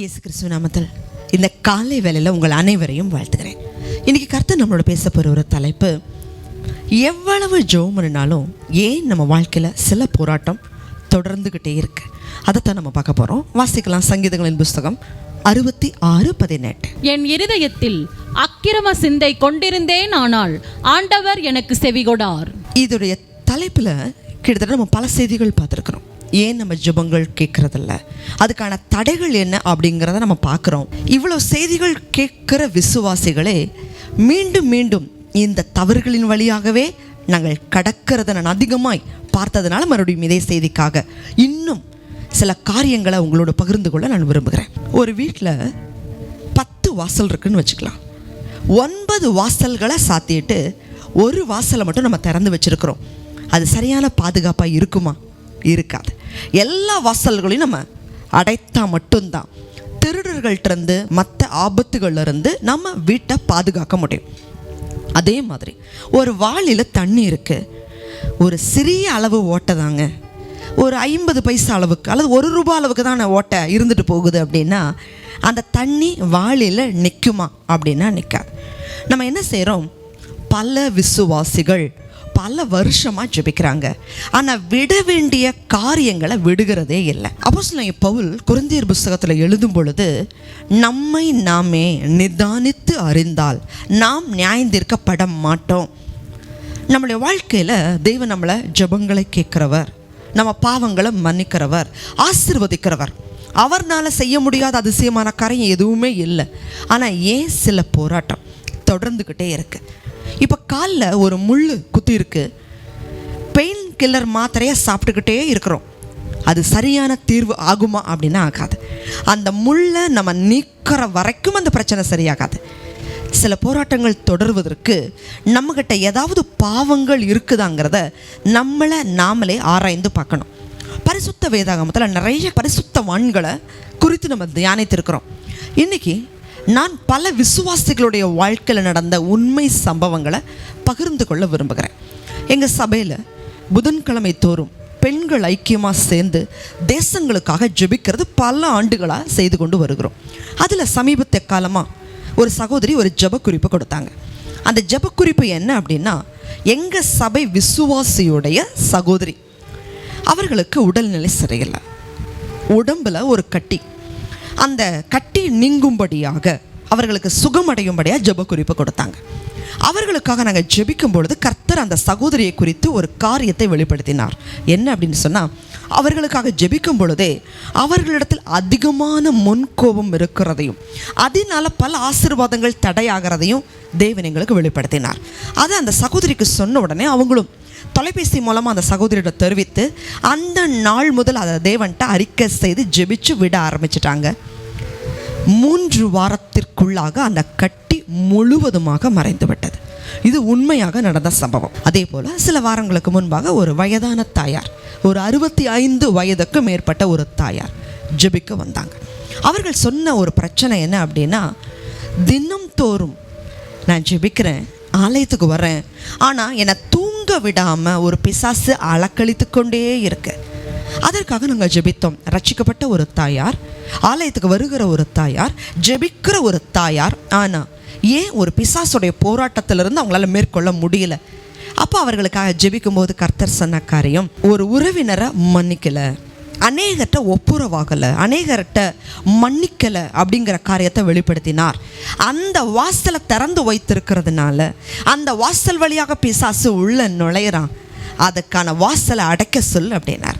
இயேசு கிறிஸ்துவ நாமத்தில் இந்த காலை வேளையில் உங்கள் அனைவரையும் வாழ்த்துகிறேன். இன்னைக்கு கர்த்தர் நம்மளோட பேச போகிற ஒரு தலைப்பு எவ்வளவு ஜோம் பண்ணினாலும் ஏன் நம்ம வாழ்க்கையில் சில போராட்டம் தொடர்ந்துக்கிட்டே இருக்கு? அதைத்தான் நம்ம பார்க்க போகிறோம் வாசிக்கலாம் சங்கீதங்களின் புஸ்தகம் அறுபத்தி ஆறு பதினெட்டு. என் இருதயத்தில் அக்கிரம சிந்தை கொண்டிருந்தேன் ஆனால் ஆண்டவர் எனக்கு செவிகொடார். இதோடைய தலைப்பில் கிட்டத்தட்ட நம்ம பல செய்திகள் பார்த்துருக்குறோம். ஏன் நம்ம ஜபங்கள் கேட்குறதில்ல? அதுக்கான தடைகள் என்ன அப்படிங்கிறத நம்ம பார்க்குறோம். இவ்வளோ செய்திகள் கேட்குற விசுவாசிகளே மீண்டும் மீண்டும் இந்த தவறுகளின் வழியாகவே நாங்கள் கடக்கிறத நான் அதிகமாய் பார்த்ததுனால மறுபடியும் இதே செய்திக்காக இன்னும் சில காரியங்களை உங்களோட பகிர்ந்து கொள்ள நான் விரும்புகிறேன். ஒரு வீட்டில் பத்து வாசல் இருக்குன்னு வச்சுக்கலாம். ஒன்பது வாசல்களை சாத்திட்டு ஒரு வாசலை மட்டும் நம்ம திறந்து வச்சிருக்கிறோம். அது சரியான பாதுகாப்பாக இருக்குமா? இருக்காது. எல்லா வாசல்களையும் நம்ம அடைத்தா மட்டும்தான். திருடர்கள்ட்டிருந்து மற்ற ஆபத்துகள்லேருந்து நம்ம வீட்டை பாதுகாக்க முடியும். அதே மாதிரி ஒரு வாளியில் தண்ணி இருக்குது ஒரு சிறிய அளவு ஓட்டை தாங்க. ஒரு ஐம்பது பைசா அளவுக்கு அல்லது ஒரு ரூபா அளவுக்கு தான் ஓட்டை இருந்துட்டு போகுது அப்படின்னா அந்த தண்ணி வாளியில் நிற்குமா அப்படின்னா நிற்காது நம்ம என்ன செய்கிறோம் பல விசுவாசிகள் பல வருஷமாக ஜெபிக்கிறாங்க. ஆனால் விட வேண்டிய காரியங்களை விடுகிறதே இல்லை. அப்போ பவுல் குருந்தியர் புஸ்தகத்தில் எழுதும் பொழுது நம்மை நாமே நிதானித்து அறிந்தால் நாம் நியாயந்திருக்கப்பட மாட்டோம். நம்மளுடைய வாழ்க்கையில் தெய்வம் நம்மளை ஜெபங்களை கேட்குறவர். நம்ம பாவங்களை மன்னிக்கிறவர். ஆசிர்வதிக்கிறவர். அவர்னால் செய்ய முடியாத அதிசயமான காரியம் எதுவுமே இல்லை. ஆனால் ஏன் சில போராட்டம் தொடர்ந்துக்கிட்டே இருக்குது இப்போ காலில் ஒரு முள் குத்தி இருக்கு. பெயின் கில்லர் மாத்திரையை சாப்பிட்டுக்கிட்டே இருக்கிறோம். அது சரியான தீர்வு ஆகுமா அப்படின்னா ஆகாது. அந்த முள்ளை நம்ம நீக்கிற வரைக்கும் அந்த பிரச்சனை சரியாகாது. சில போராட்டங்கள் தொடர்வதற்கு நம்மக்கிட்ட ஏதாவது பாவங்கள் இருக்குதாங்கிறத நம்மளை நாமளே ஆராய்ந்து பார்க்கணும். பரிசுத்த வேதாகமத்தில் நிறைய பரிசுத்த வான்களை குறித்து நம்ம தியானித்திருக்கிறோம். இன்னைக்கு நான் பல விசுவாசிகளுடைய வாழ்க்கையில் நடந்த உண்மை சம்பவங்களை பகிர்ந்து கொள்ள விரும்புகிறேன். எங்கள் சபையில் புதன்கிழமை தோறும் பெண்கள் ஐக்கியமாக சேர்ந்து தேசங்களுக்காக ஜெபிக்கிறது பல ஆண்டுகளாக செய்து கொண்டு வருகிறோம். அதில் சமீபத்திய காலமாக ஒரு சகோதரி ஒரு ஜெப குறிப்பு கொடுத்தாங்க. அந்த ஜெப குறிப்பு என்ன அப்படின்னா எங்கள் சபை விசுவாசியுடைய சகோதரி அவர்களுக்கு உடல்நிலை சரியில்லை. உடம்பில் ஒரு கட்டி. அந்த கட்டி நீங்கும்படியாக அவர்களுக்கு சுகமடையும்படியாக ஜெப குறிப்பு கொடுத்தாங்க. அவர்களுக்காக நாங்கள் ஜெபிக்கும் பொழுது கர்த்தர் அந்த சகோதரியை குறித்து ஒரு காரியத்தை வெளிப்படுத்தினார். என்ன அப்படின்னு சொன்னால் அவர்களுக்காக ஜெபிக்கும் பொழுதே அவர்களிடத்தில் அதிகமான முன்கோபம் இருக்கிறதையும் அதனால பல ஆசீர்வாதங்கள் தடையாகிறதையும் தேவன் எங்களுக்கு வெளிப்படுத்தினார். அதை அந்த சகோதரிக்கு சொன்ன உடனே அவங்களும் தொலைபேசி மூலமாக அந்த சகோதரியிடம் தெரிவித்து அந்த நாள் முதல் அதை தேவன்ட்ட அறிக்கை செய்து ஜெபிச்சு விட ஆரம்பிச்சிட்டாங்க. மூன்று வாரத்திற்குள்ளாக அந்த கட்டி முழுவதுமாக மறைந்து விட்டது. இது உண்மையாக நடந்த சம்பவம். அதே போல சில வாரங்களுக்கு முன்பாக ஒரு வயதான தாயார் ஒரு அறுபத்தி ஐந்து வயதுக்கு மேற்பட்ட ஒரு தாயார் ஜெபிக்க வந்தாங்க. அவர்கள் சொன்ன ஒரு பிரச்சனை என்ன அப்படின்னா தினம் தோறும் நான் ஜெபிக்கிறேன் ஆலயத்துக்கு வரேன் ஆனால் என்னை தூங்க விடாமல் ஒரு பிசாசு அலக்கழித்து கொண்டே இருக்கு. அதற்காக நாங்கள் ஜெபித்தோம். ரட்சிக்கப்பட்ட ஒரு தாயார் ஆலயத்துக்கு வருகிற ஒரு தாயார் ஜெபிக்கிற ஒரு தாயார். ஆனால் ஏன் ஒரு பிசாசுடைய போராட்டத்திலிருந்து அவங்களால மேற்கொள்ள முடியல? அப்போ அவர்களுக்காக ஜெபிக்கும் போது கர்த்தர் சொன்ன காரியம் ஒரு உறவினரை மன்னிக்கலை. அநேகர்கிட்ட ஒப்புரவாகலை அநேகர்கிட்ட மன்னிக்கலை அப்படிங்கிற காரியத்தை வெளிப்படுத்தினார். அந்த வாசலை திறந்து வைத்திருக்கிறதுனால அந்த வாசல் வழியாக பிசாசு உள்ள நுழையிறான். அதுக்கான வாசலை அடைக்க சொல் அப்படின்னார்.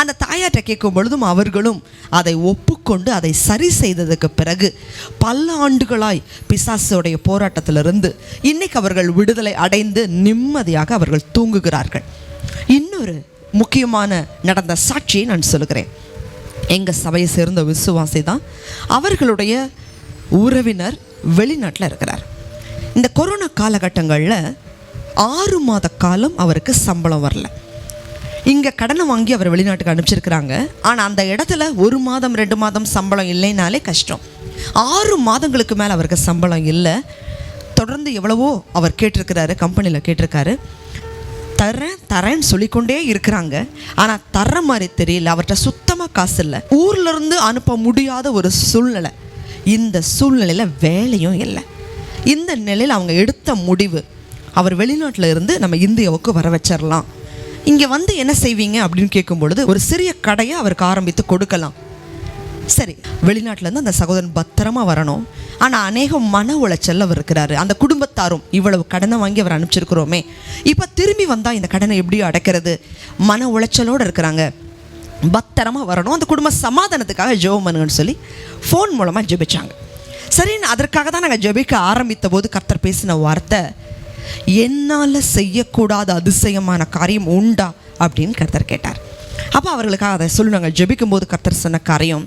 அந்த தாயார்கிட்ட கேட்கும் பொழுதும் அவர்களும் அதை ஒப்புக்கொண்டு அதை சரி செய்ததுக்கு பிறகு பல ஆண்டுகளாய் பிசாசுடைய போராட்டத்திலிருந்து இன்னைக்கு அவர்கள் விடுதலை அடைந்து நிம்மதியாக அவர்கள் தூங்குகிறார்கள். இன்னொரு முக்கியமான நடந்த சாட்சியை நான் சொல்லுகிறேன். எங்கள் சபையை சேர்ந்த விசுவாசி தான் அவர்களுடைய உறவினர் வெளிநாட்டில் இருக்கிறார். இந்த கொரோனா காலகட்டங்களில் ஆறு மாத காலம் அவருக்கு சம்பளம் வரல. இங்கே கடனை வாங்கி அவர் வெளிநாட்டுக்கு அனுப்பிச்சிருக்கிறாங்க. ஆனால் அந்த இடத்துல ஒரு மாதம் ரெண்டு மாதம் சம்பளம் இல்லைனாலே கஷ்டம். ஆறு மாதங்களுக்கு மேலே அவருக்கு சம்பளம் இல்லை. தொடர்ந்து எவ்வளவோ அவர் கேட்டிருக்கிறாரு கம்பெனியில் கேட்டிருக்காரு. தரேன் தரேன்னு சொல்லிக்கொண்டே இருக்கிறாங்க. ஆனால் தர்ற மாதிரி தெரியல அவர்கிட்ட சுத்தமாக காசு இல்லை. ஊர்லேருந்து அனுப்ப முடியாத ஒரு சூழ்நிலை. இந்த சூழ்நிலையில் வேலையும் இல்லை. இந்த நிலையில் அவங்க எடுத்த முடிவு அவர் வெளிநாட்டில் இருந்து நம்ம இந்தியாவுக்கு வர வச்சிடலாம் இங்கே வந்து என்ன செய்வீங்க அப்படின்னு கேட்கும் பொழுது ஒரு சிறிய கடையை அவருக்கு ஆரம்பித்து கொடுக்கலாம். சரி வெளிநாட்டிலேருந்து அந்த சகோதரன் பத்திரமா வரணும். ஆனால் அநேக மன உளைச்சல் அவர் இருக்கிறாரு. அந்த குடும்பத்தாரும் இவ்வளவு கடனை வாங்கி அவர் அனுப்பிச்சிருக்கிறோமே. இப்போ திரும்பி வந்தால் இந்த கடனை எப்படி அடைக்கிறது? மன உளைச்சலோடு இருக்கிறாங்க. பத்திரமா வரணும். அந்த குடும்ப சமாதானத்துக்காக ஜெபம் பண்ணுங்கன்னு சொல்லி ஃபோன் மூலமாக ஜெபிச்சாங்க. சரின்னு அதற்காக தான் நாங்கள் ஜெபிக்க ஆரம்பித்த போது கர்த்தர் பேசின வார்த்தை என்னால் செய்யக்கூடாத அதிசயமான காரியம் உண்டா? அப்படின்னு கர்த்தர் கேட்டார். அப்போ அவர்களுக்காக அதை சொல்லி நாங்கள் ஜெபிக்கும் போது கர்த்தர் சொன்ன காரியம்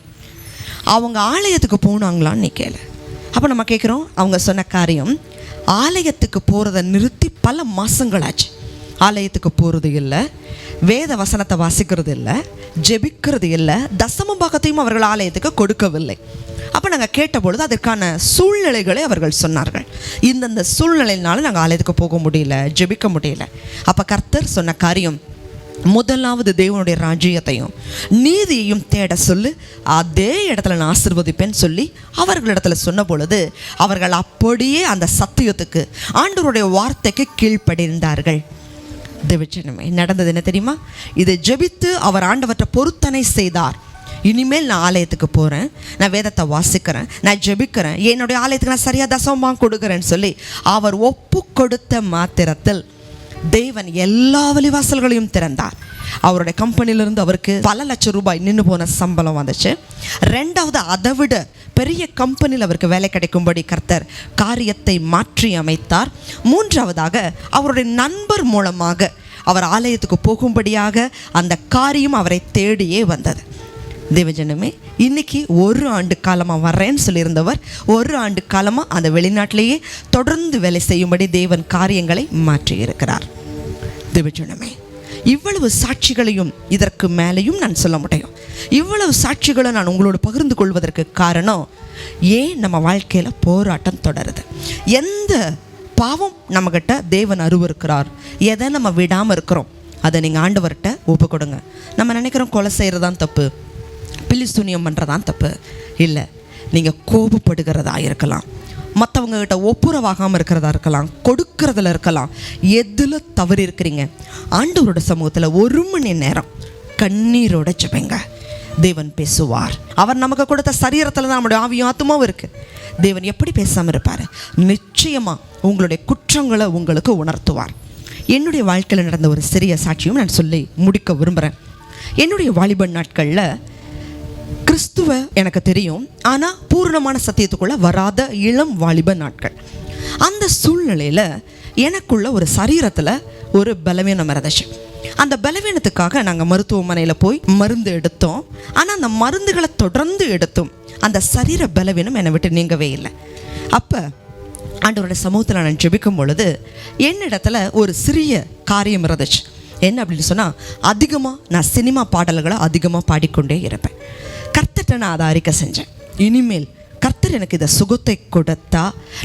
அவங்க ஆலயத்துக்கு போனாங்களான்னு நீ கேளு. அப்போ நம்ம கேட்குறோம் அவங்க சொன்ன காரியம் ஆலயத்துக்கு போகிறத நிறுத்தி பல மாதங்களாச்சு ஆலயத்துக்கு போகிறது இல்லை வேத வசனத்தை வாசிக்கிறது இல்லை ஜெபிக்கிறது இல்லை தசம பாகத்தையும் அவர்கள் ஆலயத்துக்கு கொடுக்கவில்லை. அப்போ நாங்கள் கேட்டபொழுது அதற்கான சூழ்நிலைகளை அவர்கள் சொன்னார்கள். இந்தந்த சூழ்நிலையினால நாங்கள் ஆலயத்துக்கு போக முடியல ஜெபிக்க முடியல. அப்போ கர்த்தர் சொன்ன காரியம் முதலாவது தேவனுடைய ராஜ்யத்தையும் நீதியையும் தேட சொல்லு. அதே இடத்துல நான் ஆசிர்வதிப்பேன்னு சொல்லி அவர்களிடத்துல சொன்ன பொழுது அவர்கள் அப்படியே அந்த சத்தியத்துக்கு ஆண்டவருடைய வார்த்தைக்கு கீழ்ப்படிந்தார்கள். தேவச்சனமே நடந்தது என்ன தெரியுமா? இதை ஜெபித்து அவர் ஆண்டவற்றை பொருத்தனை செய்தார். இனிமேல் நான் ஆலயத்துக்கு போகிறேன் நான் வேதத்தை வாசிக்கிறேன் நான் ஜெபிக்கிறேன் என்னுடைய ஆலயத்துக்கு நான் சரியாக தசமாக கொடுக்குறேன்னு சொல்லி அவர் ஒப்பு கொடுத்த மாத்திரத்தில் தேவன் எல்லா வழிவாசல்களையும் திறந்தார். அவருடைய கம்பெனியிலிருந்து அவருக்கு பல லட்சம் ரூபாய் நின்று போன சம்பளம் வந்துச்சு. ரெண்டாவது அதை விட பெரிய கம்பெனியில் அவருக்கு வேலை கிடைக்கும்படி கர்த்தர் காரியத்தை மாற்றி அமைத்தார். மூன்றாவதாக அவருடைய நண்பர் மூலமாக அவர் ஆலயத்துக்கு போகும்படியாக அந்த காரியம் அவரை தேடியே வந்தது. தேவஜனமே இன்னைக்கு ஒரு ஆண்டு காலமாக வர்றேன்னு சொல்லியிருந்தவர் ஒரு ஆண்டு காலமாக அந்த வெளிநாட்டிலேயே தொடர்ந்து வேலை செய்யும்படி தேவன் காரியங்களை மாற்றி இருக்கிறார் தேவஜனமே இவ்வளவு சாட்சிகளையும் இதற்கு மேலேயும் நான் சொல்ல முடியும். இவ்வளவு சாட்சிகளை நான் உங்களோடு பகிர்ந்து கொள்வதற்கு காரணம் ஏன் நம்ம வாழ்க்கையில் போராட்டம் தொடருது? எந்த பாவம் நம்மக்கிட்ட தேவன் அருவருக்கிறார்? எதை நம்ம விடாமல் இருக்கிறோம்? அதை நீங்கள் ஆண்டவர்கிட்ட ஒப்பு கொடுங்க. நம்ம நினைக்கிறோம் கொலை செய்கிறது தான் தப்பு. பிலிஸ்துனியம் பண்ணுறதான் தப்பு. இல்லை நீங்கள் கோபப்படுகிறதா இருக்கலாம். மற்றவங்ககிட்ட ஒப்புரவாகாமல் இருக்கிறதா இருக்கலாம். கொடுக்கறதுல இருக்கலாம். எதில் தவறு இருக்கிறீங்க? ஆண்டவரோட சமூகத்தில் ஒரு மணி நேரம் கண்ணீரோட ஜெபங்க. தேவன் பேசுவார். அவர் நமக்கு கொடுத்த சரீரத்தில் தான் நம்முடைய ஆவியும் ஆத்மாவும் இருக்குது தேவன் எப்படி பேசாமல் இருப்பார்? நிச்சயமாக உங்களுடைய குற்றங்களை உங்களுக்கு உணர்த்துவார். என்னுடைய வாழ்க்கையில் நடந்த ஒரு சிறிய சாட்சியும் நான் சொல்லி முடிக்க விரும்புகிறேன் என்னுடைய வாலிபன் நாட்களில் கிறிஸ்துவ எனக்கு தெரியும். ஆனால் பூர்ணமான சத்தியத்துக்குள்ளே வராத இளம் வாலிப நாட்கள். அந்த சூழ்நிலையில் எனக்குள்ள ஒரு சரீரத்தில் ஒரு பலவீனம் இருந்துச்சு. அந்த பலவீனத்துக்காக நாங்கள் மருத்துவமனையில் போய் மருந்து எடுத்தோம். ஆனால் அந்த மருந்துகளை தொடர்ந்து எடுத்தோம் அந்த சரீர பலவீனம் என்னை விட்டு நீங்கவே இல்லை. அப்போ ஆண்டவரோட சமூகத்தில் நான் ஜெபிக்கும் பொழுது என்னிடத்துல ஒரு சிறிய காரியம் இருந்துச்சு. என்ன அப்படின்னு சொன்னால் அதிகமாக நான் சினிமா பாடல்களை அதிகமாக பாடிக்கொண்டே இருப்பேன். கர்த்தட்ட நான் அதை அறிக்கை செஞ்சேன். இனிமேல் கர்த்தர் எனக்கு இதை சுகத்தை கொடுத்தா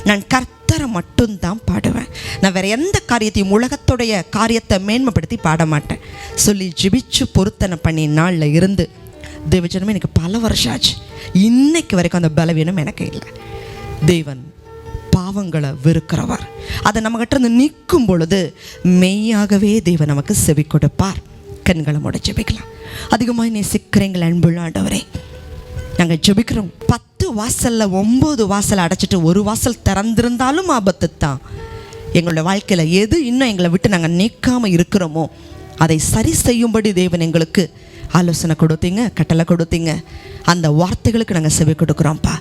நான் கர்த்தரை மட்டும்தான் பாடுவேன். நான் வேறு எந்த காரியத்தையும் உலகத்துடைய காரியத்தை மேன்மைப்படுத்தி பாட மாட்டேன் சொல்லி ஜிபிச்சு பொருத்தனை பண்ணி நாளில் இருந்து தேவஜனமே எனக்கு பல வருஷம் ஆச்சு. இன்னைக்கு வரைக்கும் அந்த பலவீனம் எனக்கு இல்லை. தேவன் பாவங்களை வெறுக்கிறவர். அதை நம்மகிட்ட இருந்து நீக்கும் பொழுது மெய்யாகவே தேவன் நமக்கு செவி கொடுப்பார். கண்களை மூட ஜெபிக்கலாம். அதிகமாக நேசிக்கிறீங்கள் அன்புள்ள ஆண்டவரே. நாங்கள் ஜெபிக்கிறோம். பத்து வாசலில் ஒம்பது வாசல் அடைச்சிட்டு ஒரு வாசல் திறந்திருந்தாலும் ஆபத்து தான் எங்களோட வாழ்க்கையில் எது இன்னும் எங்களை விட்டு நாங்கள் நீக்காமல் இருக்கிறோமோ அதை சரி செய்யும்படி தேவன் எங்களுக்கு ஆலோசனை கொடுத்தீங்க கட்டளை கொடுத்தீங்க. அந்த வார்த்தைகளுக்கு நாங்கள் செவி கொடுக்குறோம்ப்பா.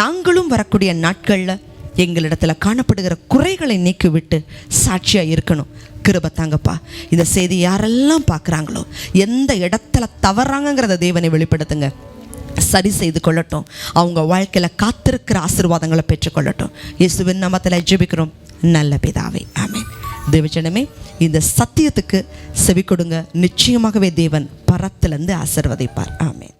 நாங்களும் வரக்கூடிய நாட்களில் எங்களிடத்தில் காணப்படுகிற குறைகளை நீக்கிவிட்டு சாட்சியாக இருக்கணும். கிருப தாங்கப்பா. இந்த செய்தி யாரெல்லாம் பார்க்குறாங்களோ எந்த இடத்துல தவறாங்கங்கிறத தேவனை வெளிப்படுத்துங்க. சரி செய்து கொள்ளட்டும். அவங்க வாழ்க்கையில் காத்திருக்கிற ஆசீர்வாதங்களை பெற்றுக்கொள்ளட்டும் இயேசுவின் நாமத்தில் ஜெபிக்கிறோம். நல்ல பிதாவே. ஆமென். தேவஜனமே இந்த சத்தியத்துக்கு செவி கொடுங்க. நிச்சயமாகவே தேவன் பரத்திலிருந்து ஆசிர்வதிப்பார். ஆமென்.